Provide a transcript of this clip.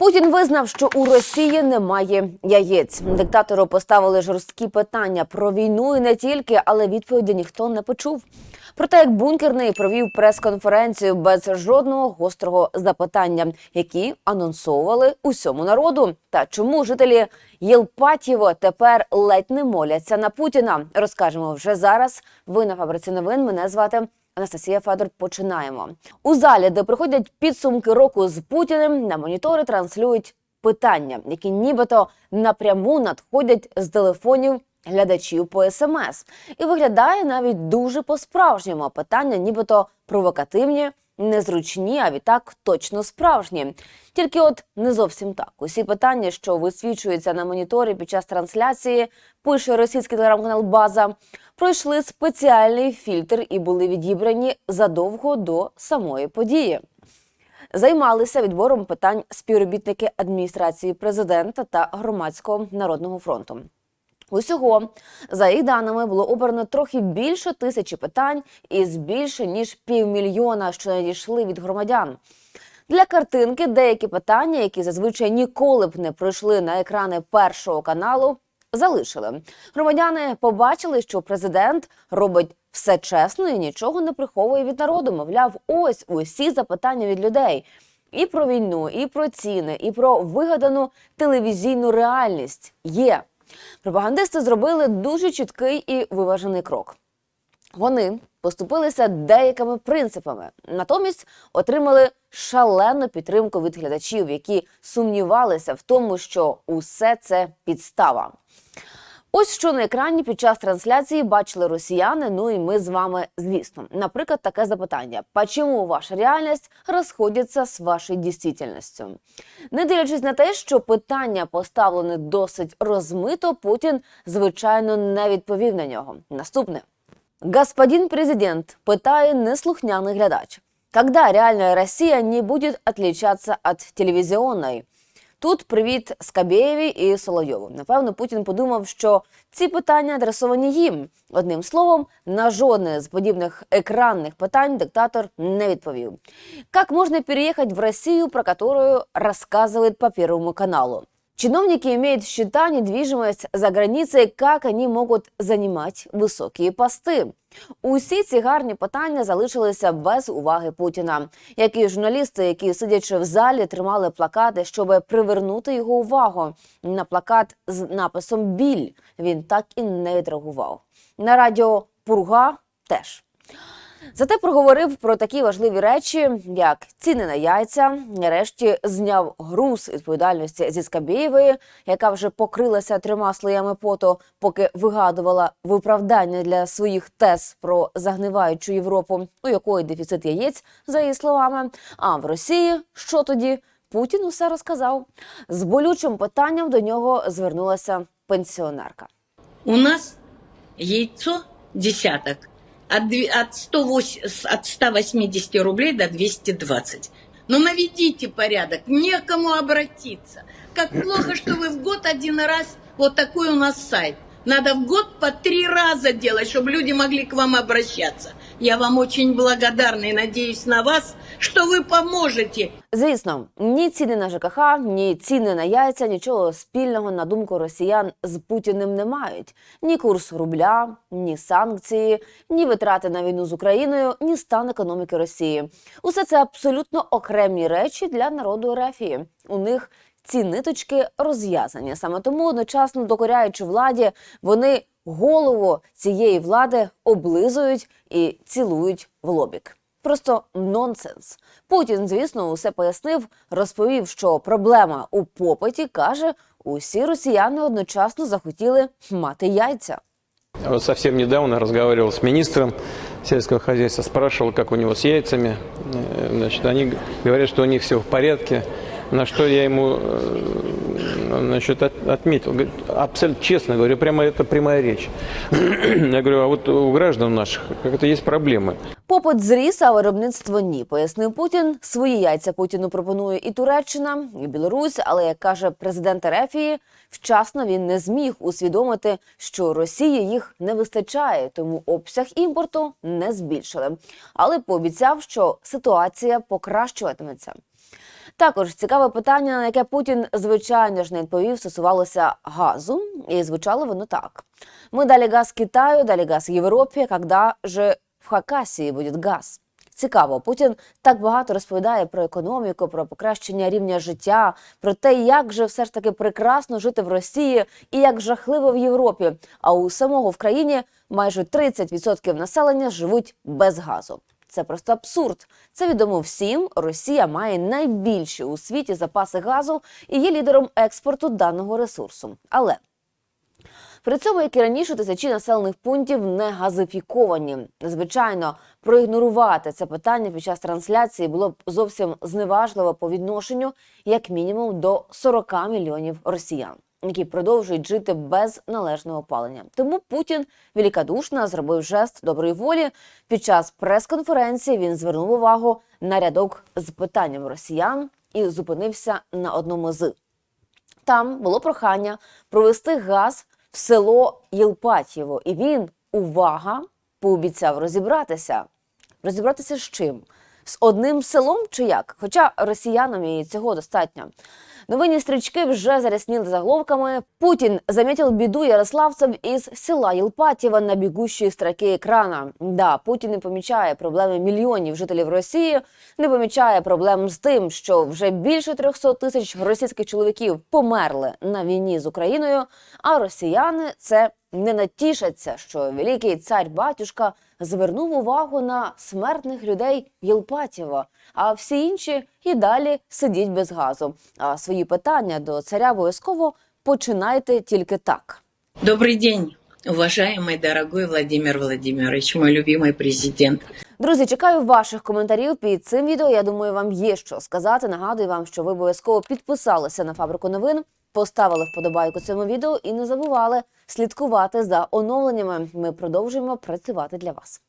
Путін визнав, що у Росії немає яєць. Диктатору поставили жорсткі питання про війну і не тільки, але відповіді ніхто не почув. Про те, як бункерний провів прес-конференцію без жодного гострого запитання, які анонсовували усьому народу. Та чому жителі Єлпатєво тепер ледь не моляться на Путіна? Розкажемо вже зараз. Ви на фабриці новин. Мене звати Анастасія Федор. Починаємо у залі, де проходять підсумки року з Путіним. На монітори транслюють питання, які нібито напряму надходять з телефонів глядачів по смс. І виглядає навіть дуже по-справжньому. Питання, нібито провокативні. Незручні, а відтак точно справжні. Тільки от не зовсім так. Усі питання, що висвічуються на моніторі під час трансляції, пише російський телеграм-канал База, пройшли спеціальний фільтр і були відібрані задовго до самої події. Займалися відбором питань співробітники адміністрації президента та громадського народного фронту. Усього, за їх даними, було обрано трохи більше тисячі питань із більше ніж півмільйона, що надійшли від громадян. Для картинки деякі питання, які зазвичай ніколи б не пройшли на екрани першого каналу, залишили. Громадяни побачили, що президент робить все чесно і нічого не приховує від народу. Мовляв, ось усі запитання від людей. І про війну, і про ціни, і про вигадану телевізійну реальність є. Пропагандисти зробили дуже чіткий і виважений крок. Вони поступилися деякими принципами, натомість отримали шалену підтримку від глядачів, які сумнівалися в тому, що усе це підстава. Ось що на екрані під час трансляції бачили росіяни. Ну і ми з вами, звісно. Наприклад, таке запитання: «Почему ваша реальність розходиться з вашою дійсністю?» Не дивлячись на те, що питання поставлене досить розмито, Путін звичайно не відповів на нього. Наступне. Господин президент, питає неслухняний глядач. Когда реальная Россия не будет отличаться от телевізіонної? Тут привіт Скабєєві і Соловйову. Напевно, Путін подумав, що ці питання адресовані їм. Одним словом, на жодне з подібних екранних питань диктатор не відповів. Як можна переїхати в Росію, про которую розказують по Первому каналу? Чиновники имеют счета, недвижимость за границей, как они можуть занимать високі пости. Усі ці гарні питання залишилися без уваги Путіна. Як і журналісти, які сидячи в залі, тримали плакати, щоб привернути його увагу. На плакат з написом Біль він так і не відреагував. На радіо Пурга теж. Зате проговорив про такі важливі речі, як ціни на яйця. Нарешті зняв груз відповідальності зі Скабєєвої, яка вже покрилася трьома слоями поту, поки вигадувала виправдання для своїх тез про загниваючу Європу, у якої дефіцит яєць, за її словами. А в Росії що тоді? Путін усе розказав. З болючим питанням до нього звернулася пенсіонерка. У нас яйцо десяток от, от, 108 с- от 180 рублей до 220. Но наведите порядок, некому обратиться. Как плохо, что вы в год один раз, вот такой у нас сайт. Надо в год по три раза делать, чтобы люди могли к вам обращаться. Я вам очень благодарна и надеюсь на вас, что вы поможете Звісно, ні ціни на ЖКХ, ні ціни на яйця нічого спільного на думку росіян з Путіним не мають. Ні курс рубля, ні санкції, ні витрати на війну з Україною, ні стан економіки Росії. Усе це абсолютно окремі речі для народу Ерефії. У них ці ниточки розв'язані. Саме тому, одночасно докоряючи владі, вони голову цієї влади облизують і цілують в лобік. Просто нонсенс. Путін, звісно, усе пояснив, розповів, що проблема у попиті каже, усі росіяни одночасно захотіли мати яйця. Вот совсем недавно разговаривал с министром сельского хозяйства, спрашивал, как у него с яйцами. Э, Значит, они говорят, что у них все в порядке На что я ему э, значит, от- отметил. Говорит, Абсолютно честно говорю, прямо это прямая речь. Я говорю, а вот у граждан наших как-то есть проблемы. Попит зріс, а виробництво ні, пояснив Путін. Свої яйця Путіну пропонує і Туреччина, і Білорусь. Але як каже президент Ерефії, вчасно він не зміг усвідомити, що Росії їх не вистачає, тому обсяг імпорту не збільшили. Але пообіцяв, що ситуація покращуватиметься. Також цікаве питання, на яке Путін звичайно ж не відповів, стосувалося газу, і звучало воно так: ми дали газ Китаю, дали газ Європі, когда же в Хакасії буде газ? Цікаво, Путін так багато розповідає про економіку, про покращення рівня життя, про те, як же все ж таки прекрасно жити в Росії і як жахливо в Європі. А у самого в країні майже 30% населення живуть без газу. Це просто абсурд. Це відомо всім. Росія має найбільші у світі запаси газу і є лідером експорту даного ресурсу. Але при цьому, як і раніше, тисячі населених пунктів не газифіковані. Звичайно, проігнорувати це питання під час трансляції було б зовсім зневажливо по відношенню, як мінімум, до 40 мільйонів росіян, які продовжують жити без належного опалення. Тому Путін великодушно зробив жест доброї волі. Під час прес-конференції він звернув увагу на рядок з питанням росіян і зупинився на одному з. Там було прохання провести газ в село Єлпатєво. І він, увага, пообіцяв розібратися. Розібратися з чим? З одним селом чи як? Хоча росіянам і цього достатньо. Новинні стрічки вже зарясніли заголовками. Путін замітив біду ярославців із села Єлпатєва на бігущій строки екрана. Да, Путін не помічає проблеми мільйонів жителів Росії, не помічає проблем з тим, що вже більше 300 тисяч російських чоловіків померли на війні з Україною. А росіяни це не натішаться, що великий цар батюшка звернув увагу на смертних людей Єлпатєва, а всі інші і далі сидіть без газу. А свої питання до царя обов'язково починайте тільки так. Добрый день, уважаемый, дорогой Владимир Владимирович, мой любимый президент. Друзі, чекаю ваших коментарів під цим відео. Я думаю, вам є що сказати. Нагадую вам, що ви обов'язково підписалися на фабрику новин, поставили вподобайку цьому відео і не забували слідкувати за оновленнями. Ми продовжуємо працювати для вас.